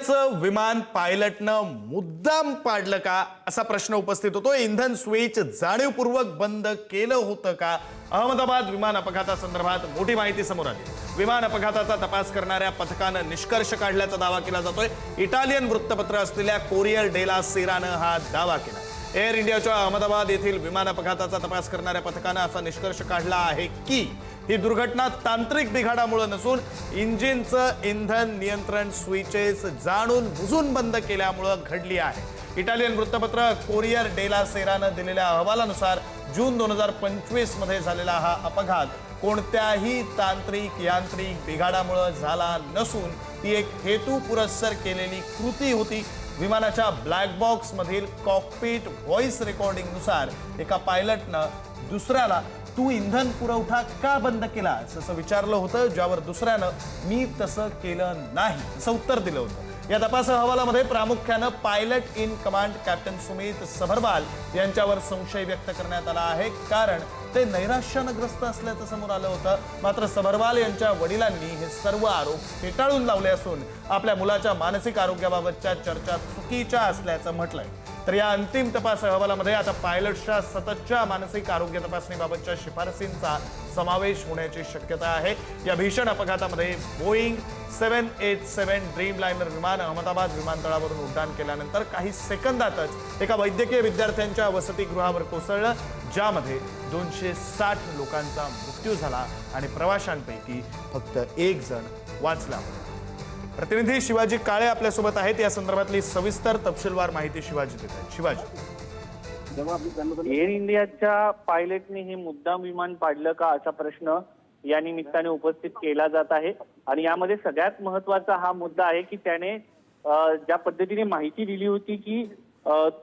इंडियाचं विमान पायलटनं मुद्दाम पाडलं का असा प्रश्न उपस्थित होतो. इंधन स्विच जाणीवपूर्वक बंद केलं होतं का? अहमदाबाद विमान अपघातासंदर्भात मोठी माहिती समोर आली. विमान अपघाताचा तपास करणाऱ्या पथकानं निष्कर्ष काढल्याचा दावा केला जातोय. इटालियन वृत्तपत्र असलेल्या कोरियर डेला सेरानं हा दावा केला. एअर इंडियाच्या अहमदाबाद येथील विमान अपघाताचा तपास करणाऱ्या पथकानं असा निष्कर्ष काढला आहे की ही दुर्घटना तांत्रिक बिघाडामुळे नसून इंजिनचं इंधन नियंत्रण स्विचेस जाणून बुजून बंद केल्यामुळं घडली आहे. इटालियन वृत्तपत्र कोरियर डेला सेरानं दिलेल्या अहवालानुसार जून दोन हजार पंचवीसमध्ये झालेला हा अपघात कोणत्याही तांत्रिक यांत्रिक बिघाडामुळे झाला नसून ती एक हेतू पुरस्सर केलेली कृती होती. विमानाच्या ब्लॅक बॉक्समधील कॉकपीट व्हॉइस रेकॉर्डिंगनुसार एका पायलटनं दुसऱ्याला तू इंधन पुरवठा का बंद केला असं विचारलं होतं ज्यावर दुसऱ्यानं मी तसं केलं नाही असं उत्तर दिलं होतं. या तपास अहवालामध्ये प्रामुख्यानं pilot in command captain Sumit Sabharwal यांच्यावर संशय व्यक्त करण्यात आला आहे. कारण ते नैराश्यानं ग्रस्त असल्याचं समोर आलं होतं. मात्र सबरवाल यांच्या वडिलांनी हे सर्व आरोप फेटाळून लावले असून आपल्या मुलाच्या मानसिक आरोग्याबाबतच्या चर्चा चुकीच्या असल्याचं म्हटलंय. तर या अंतिम तपास अहवालामध्ये आता पायलटच्या सततच्या मानसिक आरोग्य तपासणीबाबतच्या शिफारसींचा समावेश होण्याची शक्यता आहे. या भीषण अपघातामध्ये Boeing seven eight seven Dreamliner विमान अहमदाबाद विमानतळावरून उड्डाण केल्यानंतर काही सेकंदातच एका वैद्यकीय विद्यार्थ्यांच्या वसतिगृहावर कोसळलं ज्यामध्ये दोनशे साठ लोकांचा मृत्यू झाला आणि प्रवाशांपैकी फक्त एक जण वाचला प्रतिनिधी शिवाजी काळे आपल्यासोबत आहेत. या संदर्भातली सविस्तर तपशीलवार माहिती शिवाजी देत आहेत. शिवाजी. एअर इंडियाच्या पायलटने हे मुद्दाम विमान पाडलं का असा प्रश्न या निमित्ताने उपस्थित केला जात आहे. आणि यामध्ये सगळ्यात महत्त्वाचा हा मुद्दा आहे की त्याने ज्या पद्धतीने माहिती दिली होती की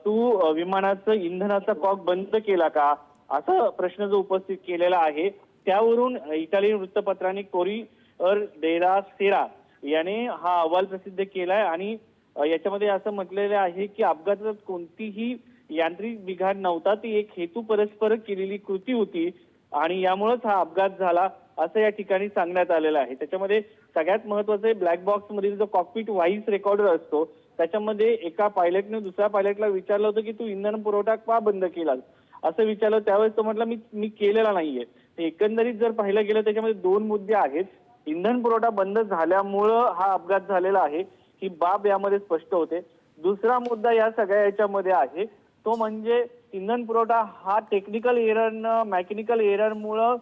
तू विमानाचं इंधनाचा कॉक बंद केला का असा प्रश्न जो उपस्थित केलेला आहे त्यावरून इटालियन वृत्तपत्राने कोरी अर डेरा सेरा याने हा अहवाल प्रसिद्ध केलाय आणि याच्यामध्ये असं म्हटलेलं आहे की अपघातात कोणतीही यांत्रिक बिघाड नव्हता ती एक हेतू परस्पर केलेली कृती होती आणि यामुळेच हा अपघात झाला असं या ठिकाणी सांगण्यात आलेलं आहे. त्याच्यामध्ये सगळ्यात महत्वाचं ब्लॅक बॉक्स मधील जो कॉकपिट व्हाईस रेकॉर्डर असतो त्याच्यामध्ये एका पायलटने दुसऱ्या पायलटला विचारलं होतं की तू इंधन पुरवठा का बंद केलास? असं विचारलं. त्यावेळेस तो म्हटला मी मी केलेला नाहीये. एकंदरीत जर पाहिलं गेलं त्याच्यामध्ये दोन मुद्दे आहेत. इंधन पुरवठा बंद झाल्यामुळं हा अपघात झालेला आहे ही बाब यामध्ये स्पष्ट होते. दुसरा मुद्दा या सगळ्या याच्यामध्ये आहे तो म्हणजे इंधन पुरवठा हा टेक्निकल एररनं मेकॅनिकल एररमुळं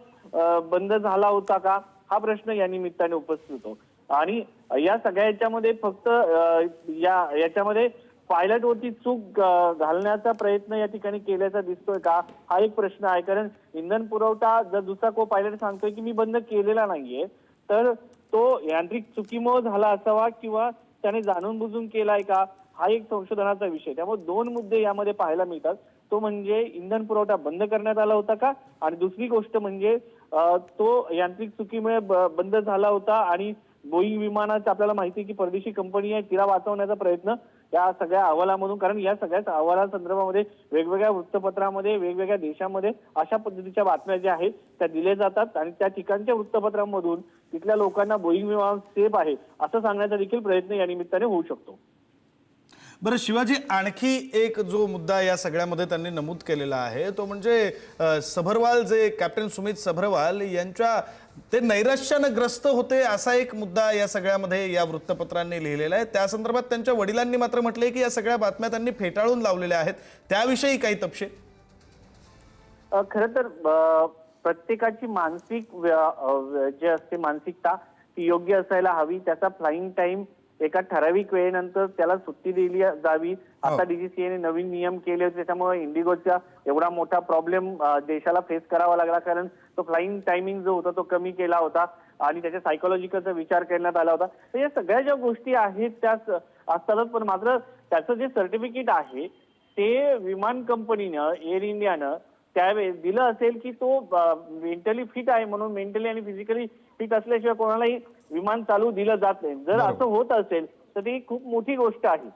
बंद झाला होता का? हा प्रश्न या निमित्ताने उपस्थित होतो. आणि या सगळ्या याच्यामध्ये फक्त या याच्यामध्ये पायलट वरती चूक घालण्याचा प्रयत्न या ठिकाणी केल्याचा दिसतोय का? हा एक प्रश्न आहे. कारण इंधन पुरवठा जर दुसरा को पायलट सांगतोय की मी बंद केलेला नाहीये तर तो यांत्रिक चुकीमुळे झाला असावा किंवा त्याने जाणून बुजून केलाय का हा एक संशोधनाचा विषय. त्यामुळे दोन मुद्दे यामध्ये पाहायला मिळतात. तो म्हणजे इंधन पुरवठा बंद करण्यात आला होता का? आणि दुसरी गोष्ट म्हणजे तो यांत्रिक चुकीमुळे बंद झाला होता आणि बोईंग विमानाची आपल्याला माहिती आहे की परदेशी कंपनी आहे तिला वाचवण्याचा प्रयत्न या सगळ्या अहवालामधून कारण या सगळ्या अहवालासंदर्भामध्ये वेगवेगळ्या वृत्तपत्रामध्ये वेगवेगळ्या देशामध्ये अशा पद्धतीच्या बातम्या ज्या आहेत त्या दिल्या जातात आणि त्या ठिकाणच्या वृत्तपत्रांमधून तिथल्या लोकांना बोईंग विमान सेफ आहे असं सांगण्याचा देखील प्रयत्न या निमित्ताने होऊ शकतो. बरं शिवाजी आणखी एक जो मुद्दा या सगळ्यामध्ये त्यांनी नमूद केलेला आहे तो म्हणजे अ, जे कॅप्टन सुमित सभरवाल यांच्या ते नैराश्यानं ग्रस्त होते असा एक मुद्दा या सगळ्यामध्ये या वृत्तपत्रांनी लिहिलेला आहे. त्या संदर्भात त्यांच्या वडिलांनी मात्र म्हटलंय की या सगळ्या बातम्या त्यांनी फेटाळून लावलेल्या आहेत. त्याविषयी काही तपशील? अ, खरं तर अ, प्रत्येकाची मानसिक व्य- अ, व्य- जे असते मानसिकता ती योग्य असायला हवी. त्याचा फ्लाईंग टाइम एका ठराविक वेळेनंतर त्याला सुट्टी दिली जावी. आता डीजीसीएने नवीन नियम केले होते त्याच्यामुळे इंडिगोचा एवढा मोठा प्रॉब्लेम देशाला फेस करावा लागला. कारण तो फ्लाइंग टायमिंग जो होता तो कमी केला होता. आणि त्याच्या सायकोलॉजिकलचा विचार करण्यात आला होता. तर या सगळ्या ज्या गोष्टी आहेत त्या स- असतातच. पण मात्र त्याचं जे सर्टिफिकेट आहे ते विमान कंपनीनं एअर इंडियानं त्यावेळेस दिलं असेल की तो मेंटली फिट आहे म्हणून मेंटली आणि फिजिकली फिट असल्याशिवाय कोणालाही विमान चालू दिलं जात नाही. जर असं होत असेल तर ती खूप मोठी गोष्ट आहे.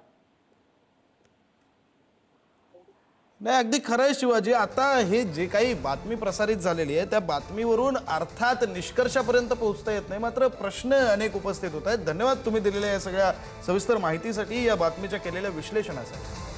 नाही अगदी खरं आहे शिवाजी. आता हे जे काही बातमी प्रसारित झालेली आहे त्या बातमीवरून अर्थात निष्कर्षापर्यंत पोहोचता येत नाही. मात्र प्रश्न अनेक उपस्थित होत आहेत. धन्यवाद तुम्ही दिलेल्या या सगळ्या सविस्तर माहितीसाठी या बातमीच्या केलेल्या विश्लेषणासाठी.